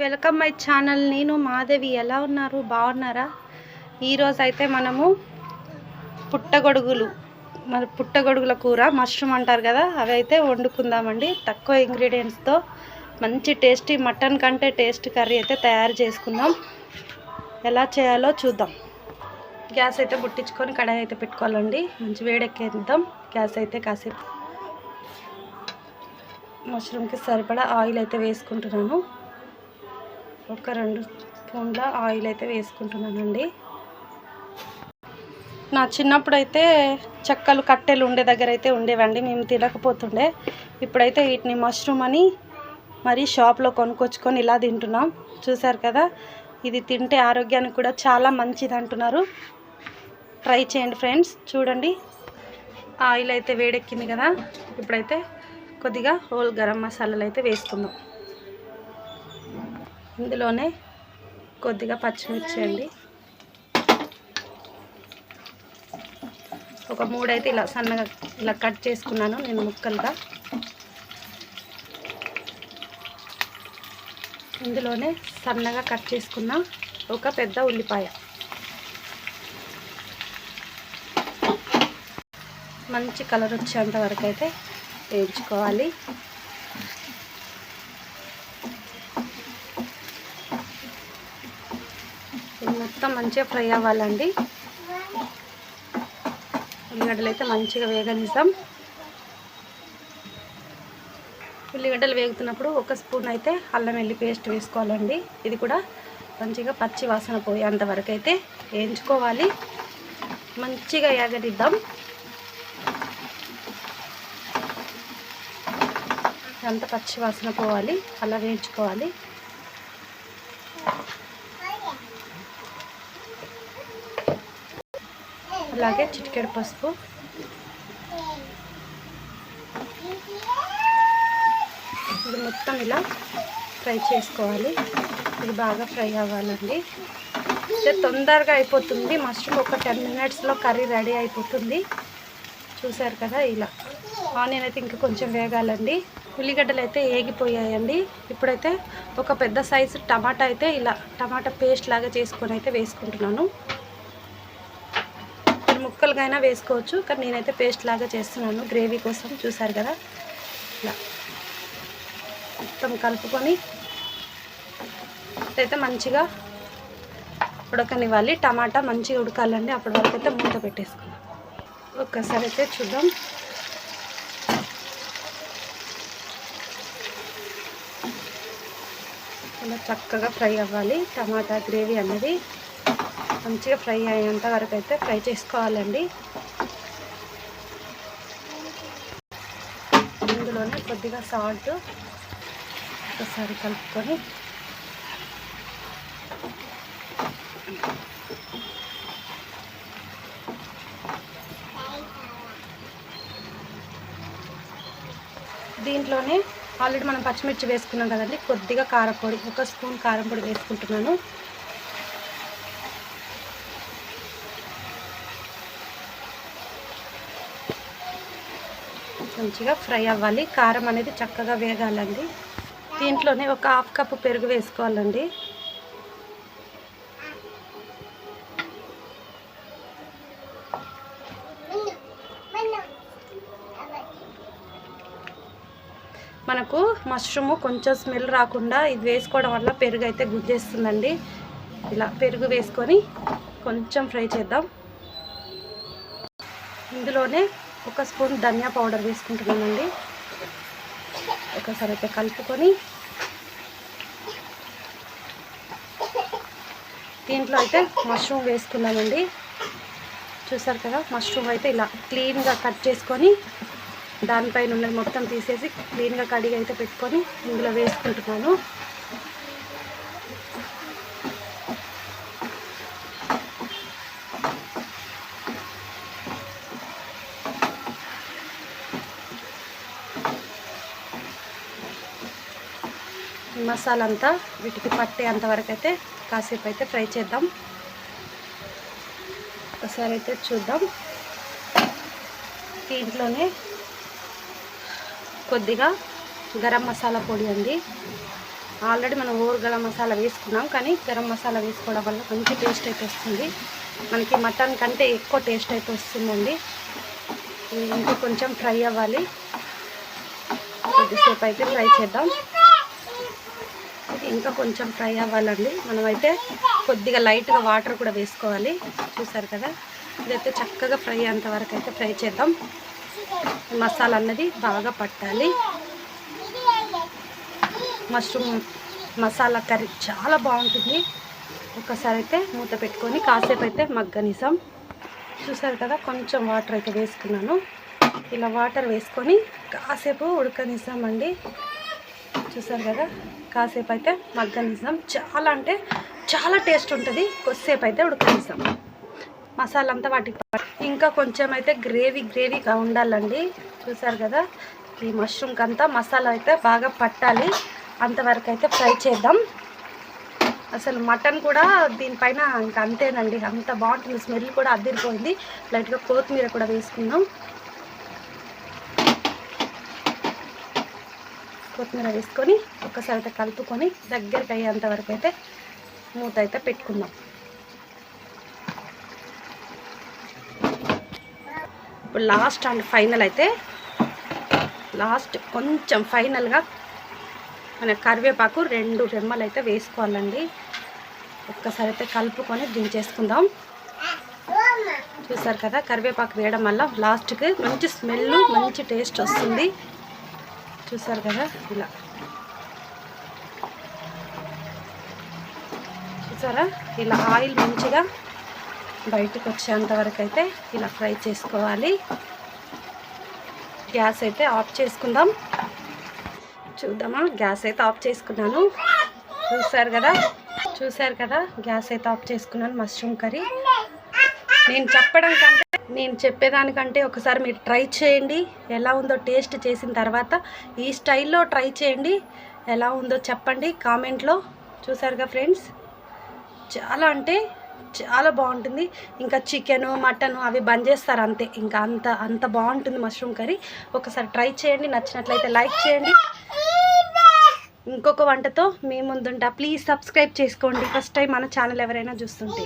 Welcome my channel. నేను మాధవి. ఎలా ఉన్నారు? బాగున్నారా? ఈరోజు అయితే మనము పుట్టగొడుగులు మరి పుట్టగొడుగుల కూర మష్రూమ్ అంటారు కదా అవి అయితే వండుకుందామండి. తక్కువ ఇంగ్రీడియంట్స్తో మంచి టేస్టీ మటన్ కంటే టేస్ట్ కర్రీ అయితే తయారు చేసుకుందాం. ఎలా చేయాలో చూద్దాం. గ్యాస్ అయితే పుట్టించుకొని కడాయి అయితే పెట్టుకోవాలండి. మంచి వేడెక్కేద్దాం. గ్యాస్ అయితే కాసేపు మష్రూమ్కి సరిపడా ఆయిల్ అయితే వేసుకుంటున్నాను. ఒక రెండు స్పూన్ల ఆయిల్ అయితే వేసుకుంటున్నానండి. నా చిన్నప్పుడు అయితే చెక్కలు కట్టెలు ఉండే దగ్గర అయితే ఉండేవండి మేము తినకపోతుండే. ఇప్పుడైతే వీటిని మష్రూమ్ అని మరి షాప్లో కొనుక్కొచ్చుకొని ఇలా తింటున్నాం. చూసారు కదా ఇది తింటే ఆరోగ్యానికి కూడా చాలా మంచిది అంటున్నారు. ట్రై చేయండి ఫ్రెండ్స్ చూడండి. ఆయిల్ అయితే వేడెక్కింది కదా ఇప్పుడైతే కొద్దిగా హోల్ గరం మసాలాలు అయితే వేసుకుందాం. ఇందులోనే కొద్దిగా పచ్చిమిర్చి అండి. ఒక మూడైతే ఇలా సన్నగా ఇలా కట్ చేసుకున్నాను నేను ముక్కలుగా. ఇందులోనే సన్నగా కట్ చేసుకున్న ఒక పెద్ద ఉల్లిపాయ. మంచి కలర్ వచ్చేంత వరకు అయితే వేయించుకోవాలి ఇది మొత్తం మంచిగా ఫ్రై అవ్వాలండి. ఉల్లిగడ్డలు అయితే మంచిగా వేగనిస్తాం ఉల్లిగడ్డలు వేగుతున్నప్పుడు ఒక స్పూన్ అయితే అల్లం వెల్లి పేస్ట్ వేసుకోవాలండి. ఇది కూడా మంచిగా పచ్చి వాసన పోయేంత వరకు అయితే వేయించుకోవాలి. మంచిగా వేగనిద్దాం అంత పచ్చి వాసన పోవాలి. అలా వేయించుకోవాలి. అలాగే చిటికెడు పసుపు. ఇది మొత్తం ఇలా ఫ్రై చేసుకోవాలి. ఇది బాగా ఫ్రై అవ్వాలండి. అయితే తొందరగా అయిపోతుంది. మష్రూమ్ ఒక టెన్ మినిట్స్లో కర్రీ రెడీ అయిపోతుంది. చూసారు కదా ఇలా. ఆనియన్ అయితే ఇంకా కొంచెం వేగాలండి. ఉల్లిగడ్డలు అయితే ఏగిపోయాయండి. ఇప్పుడైతే ఒక పెద్ద సైజు టమాటా అయితే ఇలా టమాటా పేస్ట్ లాగా చేసుకొని అయితే వేసుకుంటున్నాను. ముక్కలుగైనా వేసుకోవచ్చు కానీ నేనైతే పేస్ట్ లాగా చేస్తున్నాను. గ్రేవీ కోసం చూసారు కదా? ఇలా. మొత్తం కలుపుకొని అయితే మంచిగా ఉడకనివ్వాలి. టమాటా మంచిగా ఉడకాలండి. అప్పటి వరకు అయితే మూత పెట్టేసుకున్నాం ఒక్కసారి అయితే చూద్దాం. ఇలా చక్కగా ఫ్రై అవ్వాలి. టమాటా గ్రేవీ అనేది మంచిగా ఫ్రై అయ్యేంత వరకు అయితే ఫ్రై చేసుకోవాలండి. ఇందులోనే కొద్దిగా సాల్ట్ ఒకసారి కలుపుకొని దీంట్లోనే ఆల్రెడీ మనం పచ్చిమిర్చి వేసుకున్నాం కదండి కొద్దిగా కారపొడి ఒక స్పూన్ కారం పొడి వేసుకుంటున్నాను. మంచిగా ఫ్రై అవ్వాలి. కారం అనేది చక్కగా వేగాలండి. దీంట్లోనే ఒక హాఫ్ కప్పు పెరుగు వేసుకోవాలండి. మనకు మష్రూమ్ కొంచెం స్మెల్ రాకుండా ఇది వేసుకోవడం వల్ల పెరుగు అయితే గుద్దేస్తుందండి. ఇలా పెరుగు వేసుకొని కొంచెం ఫ్రై చేద్దాం. ఇందులోనే ఒక స్పూన్ ధనియా పౌడర్ వేసుకుంటున్నానండి. ఒకసారి అయితే కలుపుకొని దీంట్లో అయితే మష్రూమ్ వేసుకున్నామండి చూసారు కదా మష్రూమ్ అయితే ఇలా క్లీన్గా కట్ చేసుకొని దానిపైన ఉన్నది మొత్తం తీసేసి క్లీన్గా కడిగి అయితే పెట్టుకొని ఇందులో వేసుకుంటున్నాను. మసాలా అంతా వీటికి పట్టేంత వరకు అయితే కాసేపు అయితే ఫ్రై చేద్దాం. ఒకసారి అయితే చూద్దాం. దీంట్లోనే కొద్దిగా గరం మసాలా పొడి అండి. ఆల్రెడీ మనం ఓర్ గరం మసాలా వేసుకున్నాం కానీ గరం మసాలా వేసుకోవడం వల్ల మంచి టేస్ట్ అయితే వస్తుంది. మనకి మటన్ కంటే ఎక్కువ టేస్ట్ అయితే వస్తుందండి. ఇంకా కొంచెం ఫ్రై అవ్వాలి. కొద్దిసేపు అయితే ఫ్రై చేద్దాం. ఇది ఇంకా కొంచెం ఫ్రై అవ్వాలండి. మనమైతే కొద్దిగా లైట్గా వాటర్ కూడా వేసుకోవాలి. చూసారు కదా? ఇదైతే చక్కగా ఫ్రై అయ్యేంత వరకు అయితే ఫ్రై చేద్దాం. మసాలా అన్నది బాగా పట్టాలి. మష్రూమ్ మసాలా కర్రీ చాలా బాగుంటుంది. ఒకసారి అయితే మూత పెట్టుకొని కాసేపు అయితే మగ్గనిసాం చూసారు కదా? కొంచెం వాటర్ అయితే వేసుకున్నాను. ఇలా వాటర్ వేసుకొని కాసేపు ఉడకనిసామండి చూసారు కదా? కాసేపు అయితే మగ్గనిసాం చాలా అంటే చాలా టేస్ట్ ఉంటుంది. కొద్దిసేపు అయితే ఉడకనిసాం మసాలా అంతా వాటికి ఇంకా కొంచెం అయితే గ్రేవీ గ్రేవీగా ఉండాలండి. చూసారు కదా? ఈ మష్రూమ్కి అంతా మసాలా అయితే బాగా పట్టాలి. అంతవరకు అయితే ఫ్రై చేద్దాం. అసలు మటన్ కూడా దీనిపైన ఇంకా అంతేనండి. అంత బాగుంటుంది. స్మెల్ కూడా అదిరిపోయింది. లైట్గా కొత్తిమీర కూడా వేసుకుందాం. కొత్తిమీర వేసుకొని ఒక్కసారి అయితే కలుపుకొని దగ్గరికి అయ్యేంత వరకు అయితే మూత అయితే పెట్టుకుందాం. ఇప్పుడు లాస్ట్ అండ్ ఫైనల్ అయితే లాస్ట్ కొంచెం ఫైనల్గా మన కరివేపాకు రెండు రెమ్మలు అయితే వేసుకోవాలండి. ఒక్కసారి అయితే కలుపుకొని దించేసుకుందాం. చూసారు కదా కరివేపాకు వేయడం వల్ల లాస్ట్కి మంచి స్మెల్ మంచి టేస్ట్ వస్తుంది. చూసారు కదా? ఇలా. చూసారా? ఇలా ఆయిల్ మంచిగా బయటకు వచ్చేంత వరకు అయితే ఇలా ఫ్రై చేసుకోవాలి. గ్యాస్ అయితే ఆఫ్ చేసుకుందాం. చూద్దామా? గ్యాస్ అయితే ఆఫ్ చేసుకున్నాను. చూసారు కదా? చూసారు కదా? గ్యాస్ అయితే ఆఫ్ చేసుకున్నాను మష్రూమ్ కర్రీ. నేను చెప్పడం కంటే నేను చెప్పేదానికంటే ఒకసారి మీరు ట్రై చేయండి. ఎలా ఉందో టేస్ట్ చేసిన తర్వాత ఈ స్టైల్లో ట్రై చేయండి. ఎలా ఉందో చెప్పండి కామెంట్లో. చూసారుగా ఫ్రెండ్స్? చాలా అంటే చాలా బాగుంటుంది. ఇంకా చికెను మటన్ అవి బంద్ చేస్తారు అంతే. ఇంకా అంత అంత బాగుంటుంది మష్రూమ్ కర్రీ. ఒకసారి ట్రై చేయండి. నచ్చినట్లయితే లైక్ చేయండి. ఇంకొక వంటతో మీ ముందుంటా. ప్లీజ్ సబ్స్క్రైబ్ చేసుకోండి. ఫస్ట్ టైం మన ఛానల్ ఎవరైనా చూస్తుంటే.